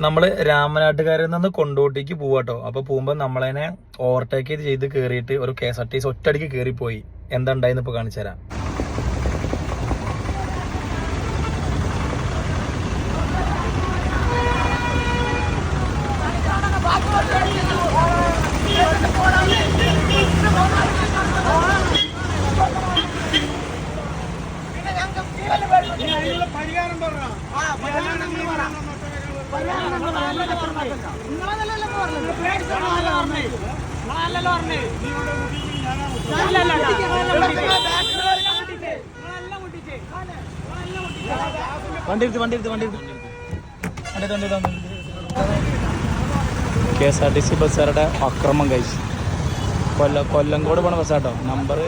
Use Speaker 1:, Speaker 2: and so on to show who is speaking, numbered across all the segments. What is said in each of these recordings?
Speaker 1: നമ്മൾ രാമനാട്ടുകാരിൽ നിന്ന് കൊണ്ടോട്ടിക്ക് പോവാട്ടോ അപ്പൊ പോകുമ്പോ നമ്മളതിനെ ഓവർടേക്ക് ചെയ്ത് കേറിയിട്ട് ഒരു K S R T C ഒറ്റടിക്ക് കേറിപ്പോയി എന്താ ഉണ്ടായിരുന്നു ഇപ്പൊ കാണിച്ചു തരാം. വണ്ടി എടുത്ത് വണ്ടി എടുത്ത് വണ്ടി എടുത്ത് K S R T C ബസ്സുകാരുടെ അക്രമം കഴിച്ചു കൊല്ല കൊല്ലംകോട് പോണ ബസ്സാട്ടോ നമ്പർ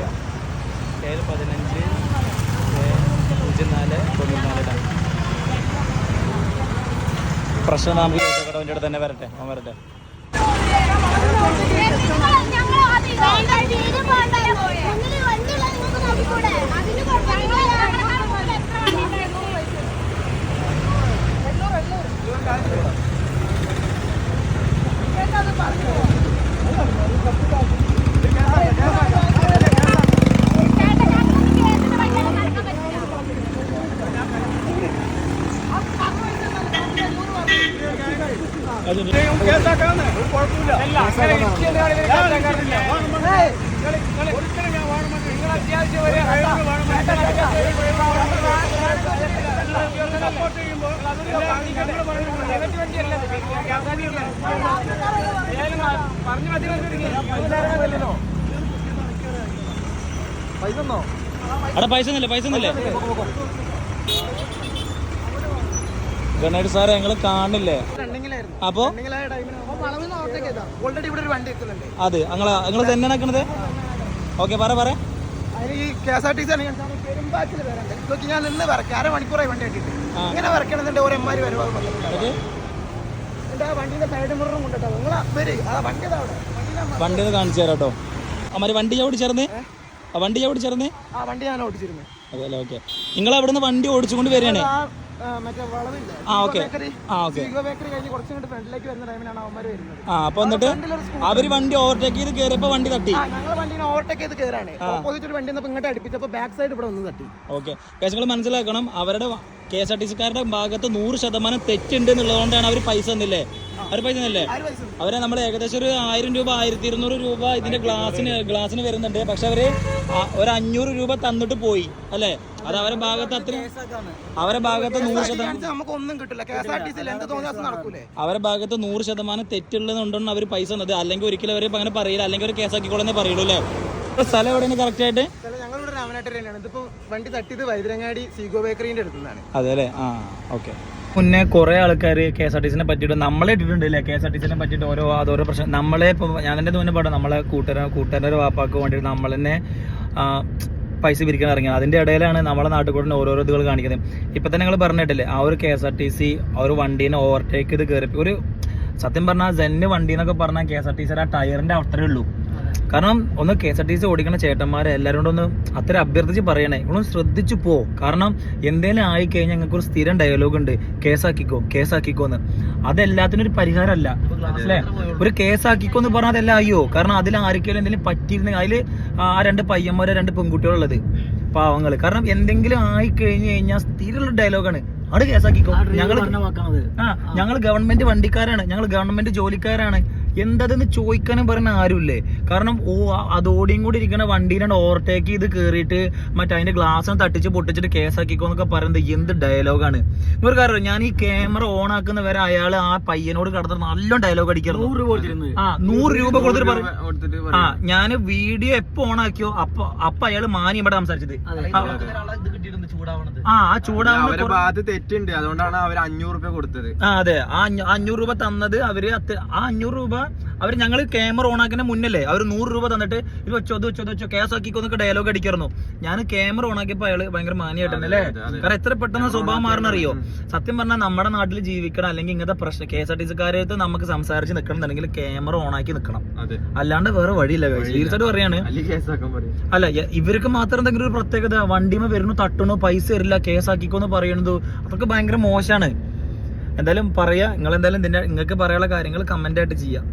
Speaker 1: ഏഴ് പതിനഞ്ച് പൂജ്യം നാല് തൊണ്ണൂറ്റിനാല് പ്രശ്നം നമുക്ക് ചോദിച്ചോട്ടെ അടുത്ത് തന്നെ വരട്ടെ. അവൻ വരട്ടെ. അവിടെ പൈസ ഒന്നുമില്ല? പൈസ ഒന്നുമില്ലേ? ഗണേഷ് സാറേ ഞങ്ങൾ കാണില്ലേ? അപ്പോ? അതെ അത് ഞങ്ങൾ തന്നെ നടക്കണത് ഓക്കെ പറ പറ.
Speaker 2: ഈ K S R T C ആണ് പെരുമ്പാച്ചിൽ വരണ്ട്. നോക്കി ഞാൻ നിന്ന് വരക്കാം വണ്ടി ഇട്ടിട്ട് ഇങ്ങനെ വരക്കണമെന്നുണ്ട് ഒരു എമ്മാര് വരുവാ
Speaker 1: എന്നിട്ട്
Speaker 2: വണ്ടിന്റെ സൈഡ് കൊണ്ടിട്ടോ. വരി. വണ്ടി
Speaker 1: കാണിച്ചു തരാം കേട്ടോ. അമ്മാര് വണ്ടി ഞാൻ ഓടിച്ചേർന്ന്? ആ വണ്ടി ഞാൻ ഓടിച്ചേർന്ന്?
Speaker 2: ആ വണ്ടി ഞാൻ ഓടിച്ചിരുന്നു.
Speaker 1: അതെ അല്ലേ? ഓക്കെ. നിങ്ങൾ അവിടുന്ന് വണ്ടി ഓടിച്ചുകൊണ്ട് വരികയാണേ.
Speaker 2: മറ്റേ വളവില്ല?
Speaker 1: ആ, ഓക്കേ. ആ, ഓക്കേ.
Speaker 2: ബേക്കറി കഴിഞ്ഞ് കുറച്ചും കൂടി ഫ്രണ്ടിലേക്ക് വരുന്ന ടൈമിലാണ് അവന്മാര് വരുന്നത്.
Speaker 1: ആ അപ്പൊ എന്നിട്ട് അവർ വണ്ടി ഓവർടേക്ക് ചെയ്ത് കയറിയപ്പോ വണ്ടി തട്ടി.
Speaker 2: ആ ഞങ്ങൾ വണ്ടിനെ ഓവർടേക്ക് ചെയ്ത് കയറാണ് ഓപ്പോസിറ്റ് വണ്ടി ഇങ്ങോട്ട് ബാക്ക് സൈഡ് ഇവിടെ ഒന്ന് തട്ടി.
Speaker 1: ഓക്കെ. നിങ്ങൾ മനസ്സിലാക്കണം അവരുടെ കെ എസ് ആർ ടി സിക്കാരുടെ ഭാഗത്ത് നൂറ് ശതമാനം തെറ്റുണ്ട് എന്നുള്ളതുകൊണ്ടാണ് അവർ പൈസ തന്നില്ലേ? അവർ പൈസ
Speaker 2: അല്ലേ
Speaker 1: അവരെ നമ്മൾ ഏകദേശം ഒരു ആയിരം രൂപ ആയിരത്തി ഇരുന്നൂറ് രൂപ ഇതിന്റെ ഗ്ലാസിന് ഗ്ലാസിന് വരുന്നുണ്ട്. പക്ഷെ അവർ ഒരു അഞ്ഞൂറ് രൂപ തന്നിട്ട് പോയി അല്ലേ? അത് അവരെ ഭാഗത്ത് അത്ര അവരെ ഭാഗത്ത് നൂറ് ശതമാനം അവരെ ഭാഗത്ത് നൂറ് ശതമാനം തെറ്റുള്ളതുകൊണ്ടാണ് അവർ പൈസ തന്നത്. അല്ലെങ്കിൽ ഒരിക്കലും അവർ അങ്ങനെ പറയില്ല. അല്ലെങ്കിൽ ഒരു കേസ് കേസാക്കിക്കോളെന്നേ പറയുള്ളൂ അല്ലേ? സ്ഥലം എവിടെയാണ് കറക്റ്റ് ആയിട്ട്
Speaker 2: ഞങ്ങളിവിടെ തന്നെയാണ് ഇതിപ്പോ വണ്ടി തട്ടിയത് വൈദ്യരങ്ങാടി സീഗോ ബേക്കറിന്റെ അടുത്തുനിന്നാണ്.
Speaker 1: അതെ അല്ലേ? ആ ഓക്കെ. മുന്നേ കുറെ ആൾക്കാർ കെ എസ് ആർ ടി സിനെ പറ്റിയിട്ട് നമ്മളെ ഇട്ടിട്ടുണ്ട് അല്ലേ കെ എസ് ആർ ടി സിനെ പറ്റിയിട്ട് ഓരോ അതോരോ പ്രശ്നം. നമ്മളെ ഇപ്പോൾ ഞാൻ എന്റെ മുന്നേ പാടും നമ്മളെ കൂട്ടുകാര കൂട്ടുകാരുടെ വാപ്പാക്ക് വേണ്ടിയിട്ട് നമ്മൾ തന്നെ പൈസ പിരിക്കാൻ ഇറങ്ങി അതിന്റെ ഇടയിലാണ് നമ്മളെ നാട്ടുകൂടിന് കൂടെ ഓരോരോ ഇതുകൾ കാണിക്കുന്നത്. ഇപ്പം തന്നെ നിങ്ങൾ പറഞ്ഞിട്ടില്ലേ ആ ഒരു K S R T C ആ ഒരു വണ്ടീനെ ഓവർടേക്ക് ചെയ്ത് കയറി ഒരു സത്യം പറഞ്ഞാൽ ജെന്ന് വണ്ടി എന്നൊക്കെ പറഞ്ഞാൽ കെ എസ് ആർ ടി സിയുടെ ആ ടയറിന്റെ അത്രേ ഉള്ളൂ. കാരണം ഒന്ന് K S R T C ഓടിക്കുന്ന ചേട്ടന്മാരെ എല്ലാവരും കൂടെ ഒന്ന് അത്ര അഭ്യർത്ഥിച്ച് പറയണേ. ഒന്ന് ശ്രദ്ധിച്ചു പോ. കാരണം എന്തേലും ആയിക്കഴിഞ്ഞാൽ ഞങ്ങൾക്ക് ഒരു സ്ഥിരം ഡയലോഗ് ഉണ്ട്. കേസാക്കിക്കോ കേസാക്കിക്കോ എന്ന്. അതെല്ലാത്തിനും ഒരു പരിഹാരമല്ല. അല്ലേ? ഒരു കേസാക്കിക്കോ എന്ന് പറഞ്ഞാൽ അതെല്ലാം അയ്യോ കാരണം അതിൽ ആർക്കെങ്കിലും എന്തെങ്കിലും പറ്റിയിരുന്നെങ്കിൽ അതിൽ ആ രണ്ട് പയ്യന്മാരോ രണ്ട് പെൺകുട്ടികളുള്ളത് പാവങ്ങൾ കാരണം എന്തെങ്കിലും ആയി കഴിഞ്ഞു കഴിഞ്ഞാൽ സ്ഥിരമുള്ള ഡയലോഗാണ് അവിടെ കേസാക്കിക്കോ. ഞങ്ങൾ ആ ഞങ്ങൾ ഗവൺമെന്റ് വണ്ടിക്കാരാണ്. ഞങ്ങൾ ഗവൺമെന്റ് ജോലിക്കാരാണ്. എന്തതെന്ന് ചോദിക്കാനും പറയുന്ന ആരുമില്ലേ? കാരണം ഓ അതോടെയും കൂടി ഇരിക്കുന്ന വണ്ടീനെ ഓവർടേക്ക് ചെയ്ത് കയറിയിട്ട് മറ്റേ അതിന്റെ ഗ്ലാസ് തട്ടിച്ച് പൊട്ടിച്ചിട്ട് കേസാക്കിക്കോ എന്നൊക്കെ പറയുന്നത് എന്ത് ഡയലോഗാണ് ഒരു കാര്യം ഞാൻ ഈ ക്യാമറ ഓൺ ആക്കുന്ന വരെ അയാൾ ആ പയ്യനോട് കടന്ന് നല്ല ഡയലോഗ് അടിക്കാറുണ്ട്. ആ നൂറ് രൂപ കൊടുത്തിട്ട് പറയും ആ ഞാൻ വീഡിയോ എപ്പോ ഓൺ ആക്കിയോ അപ്പൊ അപ്പൊ അയാൾ മാനി ഇവിടെ സംസാരിച്ചത്. ആ ആ ചൂടാവുന്ന
Speaker 3: ഭാഗത്ത് തെറ്റുണ്ട്. അതുകൊണ്ടാണ് അവർ അഞ്ഞൂറ് രൂപ കൊടുത്തത്.
Speaker 1: ആ അതെ. ആ അഞ്ഞൂ- അഞ്ഞൂറ് രൂപ തന്നത് അവർ ആ അഞ്ഞൂറ് രൂപ അവർ ഞങ്ങൾ ക്യാമറ ഓൺ ആക്കുന്ന മുന്നല്ലേ അവർ നൂറ് രൂപ തന്നിട്ട് ഇത് വെച്ചോ അത് വെച്ചോ അത് വെച്ചോ കേസ് ആക്കിക്കൊന്നൊക്കെ ഡയലോഗ് അടിക്കായിരുന്നു. ഞാൻ ക്യാമറ ഓൺ ആക്കിയപ്പോ അയാൾ ഭയങ്കര മാനിയായിട്ടുണ്ട് അല്ലേ? കാരണം എത്ര പെട്ടെന്ന് സ്വഭാവം മാറണറിയോ സത്യം പറഞ്ഞാൽ നമ്മുടെ നാട്ടിൽ ജീവിക്കണം അല്ലെങ്കിൽ ഇങ്ങനത്തെ പ്രശ്നം കെ എസ് ആർ ടി സിക്കാരായിട്ട് നമുക്ക് സംസാരിച്ച് നിൽക്കണം എന്നുണ്ടെങ്കിൽ ക്യാമറ ഓൺ ആക്കി നിൽക്കണം അല്ലാണ്ട് വേറെ വഴിയില്ല. തീർച്ചയായിട്ടും പറയാണ് അല്ല ഇവർക്ക് മാത്രം എന്തെങ്കിലും ഒരു പ്രത്യേകത വണ്ടിമ വരുന്നു തട്ടണു പൈസ തരില്ല കേസ് ആക്കിക്കോന്ന് പറയണത് അതൊക്കെ ഭയങ്കര മോശമാണ് എന്തായാലും പറയാ നിങ്ങൾ എന്തായാലും നിങ്ങൾക്ക് പറയാനുള്ള കാര്യങ്ങൾ കമന്റ് ആയിട്ട് ചെയ്യാം.